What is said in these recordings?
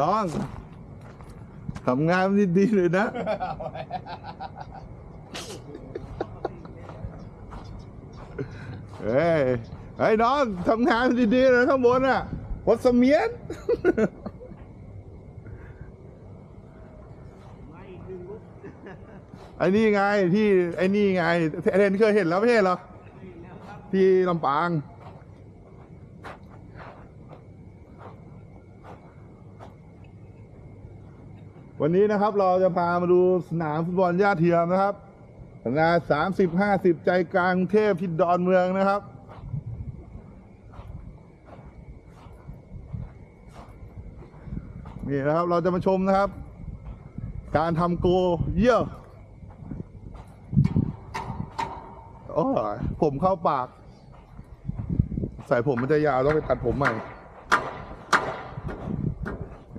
น้องทำงานดีๆเลยนะ เฮ้ยไอ้น้องทำงานดีๆเลยข้างบนอะวัดเสมียนไอ้นี่ไงที่ไอ้นี่ไงเทนเคยเห็นแล้วไม่ใช่เหรอที่ลำปาง วันนี้นะครับเราจะพามาดูสนามฟุตบอลย่าเทียมนะครับขนาดสามสิบห้าสิบใจกลางเทพที่ดอนเมืองนะครับ นี่นะครับเราจะมาชมนะครับ การทำโกเยี่ยโอ้ผมเข้าปาก ใส่ผมมันจะยาวต้องไปตัดผมใหม่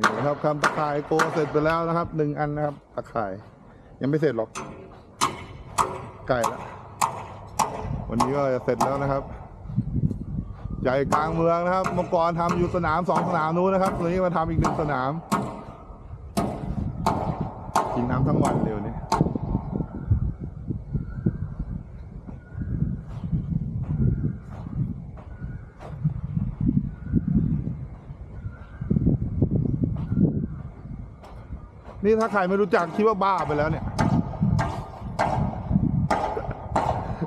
นี่นะครับคำตะข่ายโกเสร็จไปแล้วนะครับหนึ่งอันนะครับตะข่าย ยังไม่เสร็จหรอกใกล้ละวันนี้ก็จะเสร็จแล้วนะครับ ใหญ่กลางเมืองนะครับเมื่อก่อนทำอยู่สนามสองสนามนู้นนะครับตอนนี้มาทำอีกหนึ่งสนามกินน้ำทั้งวันเร็วนี้ นี่ถ้าใครไม่รู้จักคิดว่าบ้าไปแล้วเนี่ย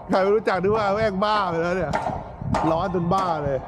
ใครไม่รู้จักนึกว่าแม่งบ้าไปแล้วเนี่ย ร้อนจนบ้าเลย